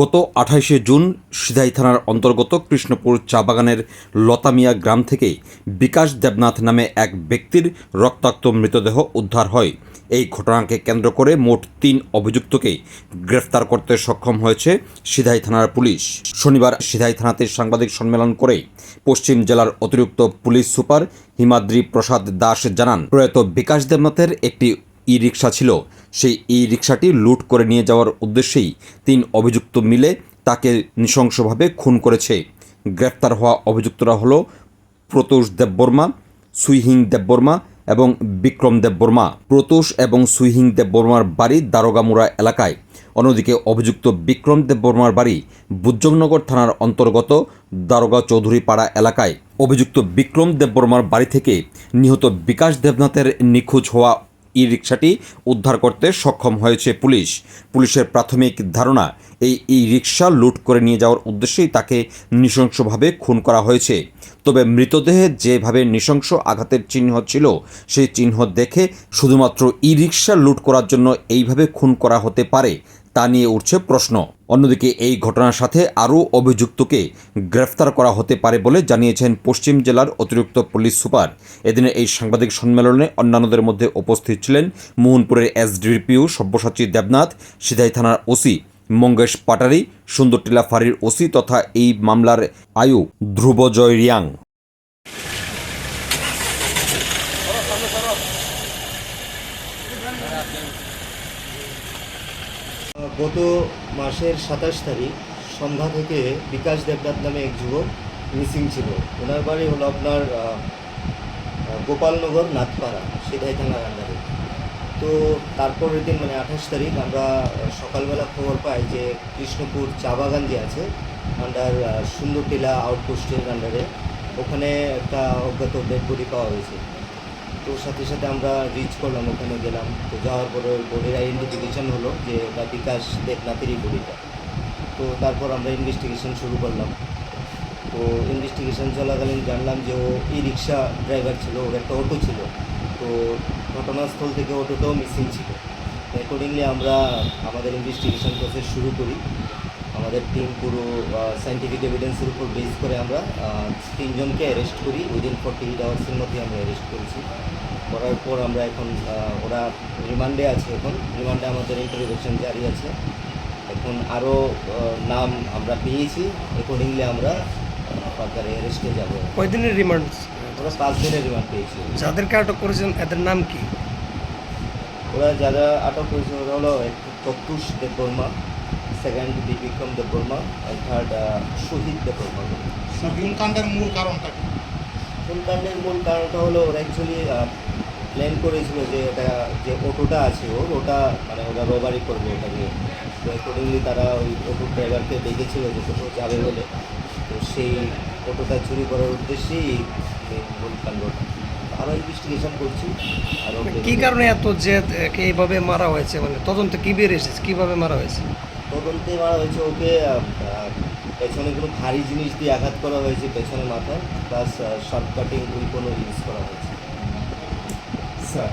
গত আঠাইশে জুন সিধাই থানার অন্তর্গত কৃষ্ণপুর চা বাগানের লতামিয়া গ্রাম থেকে বিকাশ দেবনাথ নামে এক ব্যক্তির রক্তাক্ত মৃতদেহ উদ্ধার হয়। এই ঘটনাকে কেন্দ্র করে মোট তিন অভিযুক্তকে গ্রেফতার করতে সক্ষম হয়েছে সিধাই থানার পুলিশ। শনিবার সিধাই থানাতে সাংবাদিক সম্মেলন করে পশ্চিম জেলার অতিরিক্ত পুলিশ সুপার হিমাদ্রি প্রসাদ দাস জানান, প্রয়াত বিকাশ দেবনাথের একটি ই রিক্সা ছিল। সেই ই রিক্সাটি লুট করে নিয়ে যাওয়ার উদ্দেশ্যেই তিন অভিযুক্ত মিলে তাকে নৃশংসভাবে খুন করেছে। গ্রেপ্তার হওয়া অভিযুক্তরা হলো প্রতোষ দেববর্মা, সুইহিং দেববর্মা এবং বিক্রম দেববর্মা। প্রতোষ এবং সুইহিং দেববর্মার বাড়ি দারোগামুড়া এলাকায়। অন্যদিকে অভিযুক্ত বিক্রম দেববর্মার বাড়ি বুজ্জংনগর থানার অন্তর্গত দারোগা চৌধুরী পাড়া এলাকায়। অভিযুক্ত বিক্রম দেববর্মার বাড়ি থেকে নিহত বিকাশ দেবনাথের নিখোঁজ হওয়া ই রিক্সাটি উদ্ধার করতে সক্ষম হয়েছে পুলিশ। পুলিশের প্রাথমিক ধারণা, এই ই রিক্সা লুট করে নিয়ে যাওয়ার উদ্দেশ্যেই তাকে নৃশংসভাবে খুন করা হয়েছে। তবে মৃতদেহে যেভাবে নৃশংস আঘাতের চিহ্ন ছিল, সেই চিহ্ন দেখে শুধুমাত্র ই রিক্সা লুট করার জন্য এইভাবে খুন করা হতে পারে তা নিয়ে উঠছে প্রশ্ন। অন্যদিকে এই ঘটনার সাথে আরও অভিযুক্তকে গ্রেফতার করা হতে পারে বলে জানিয়েছেন পশ্চিম জেলার অতিরিক্ত পুলিশ সুপার। এদিনের এই সাংবাদিক সম্মেলনে অন্যান্যদের মধ্যে উপস্থিত ছিলেন মোহনপুরের এসডিপিও সব্যসাচী দেবনাথ, সিধাই থানার ওসি মঙ্গেশ পাটারি সুন্দরটিলা ফাঁড়ির ওসি তথা এই মামলার আয়ু ধ্রুবজয় রিয়াং। গত মাসের সাতাশ তারিখ সন্ধ্যা থেকে বিকাশ দেবনাথ নামে এক যুবক মিসিং ছিল। ওনার বাড়ি হলো আপনার গোপালনগর নাথপাড়া, সিধাই থানার আন্ডারে। তো তারপরের দিন মানে আঠাশ তারিখ আমরা সকালবেলা খবর পাই যে কৃষ্ণপুর চা বাগান যে আছে আন্ডার সুন্দরটিলা আউটপোস্টের আন্ডারে ওখানে একটা অজ্ঞাত ডেড বডি পাওয়া হয়েছে তো সাথে সাথে আমরা রিচ করলাম, ওখানে গেলাম। তো যাওয়ার পরে ওই বডির আইডেন্টিফিকেশন হলো যে ওটা বিকাশ দেবনাথেরই বডিটা তো তারপর আমরা ইনভেস্টিগেশন শুরু করলাম। তো ইনভেস্টিগেশন চলাকালীন জানলাম যে ও ই রিক্সা ড্রাইভার ছিল, ওর একটা অটো ছিল। তো ঘটনাস্থল থেকে অটোটাও মিসিং ছিল। অ্যাকর্ডিংলি আমরা আমাদের ইনভেস্টিগেশন প্রসেস শুরু করি। আমাদের টিম পুরো সাইন্টিফিক এভিডেন্সের উপর বেস করে আমরা তিনজনকে অ্যারেস্ট করি। উইদিন ফর্টি এইট আওয়ার্সের মধ্যে আমরা অ্যারেস্ট করেছি। করার পর আমরা এখন ওরা রিমান্ডে আছে এখন। রিমান্ডে আমাদের ইন্টারভিউশন জারি আছে। এখন আরও নাম আমরা পেয়েছি। অ্যাকর্ডিংলি আমরা ফার্দার অ্যারেস্টে যাব। কয়দিনের রিমান্ড ওরা পাঁচ দিনের রিমান্ড পেয়েছি। যাদেরকে আটক করেছেন এদের নাম কি? ওরা যারা আটক হয়েছে ওরা হলো প্রত্যুষ দেববর্মা। সেকেন্ড বিক্রম দেববর্মা আর থার্ড শহীদ দেববর্মা গুণকাণ্ডের মূল কারণটা কি? ফুলকাণ্ডের মূল কারণটা হলো ওরা অ্যাকচুয়ালি প্ল্যান করেছিল যে এটা যে অটোটা আছে ওর ওটা মানে ওরা রবারি করবে ওটা নিয়ে। তো অ্যাকর্ডিংলি তারা ওই অটো ড্রাইভারকে ডেকেছিল যে কোথাও যাবে বলে। তো সেই অটোটা চুরি করার উদ্দেশ্যেই এই মূল কাণ্ডটা আরও ইনভেস্টিগেশন করছি। আরও কি কারণে এত একে এইভাবে মারা হয়েছে? মানে তদন্ত কি বের এসেছে? কীভাবে মারা হয়েছে? তদন্তে মারা হয়েছে ওকে পেছনে কোনো ভারী জিনিস দিয়ে আঘাত করা হয়েছে পেছনে মাথায় প্লাস শর্ট কাটিং উইপনও ইউজ করা হয়েছে। স্যার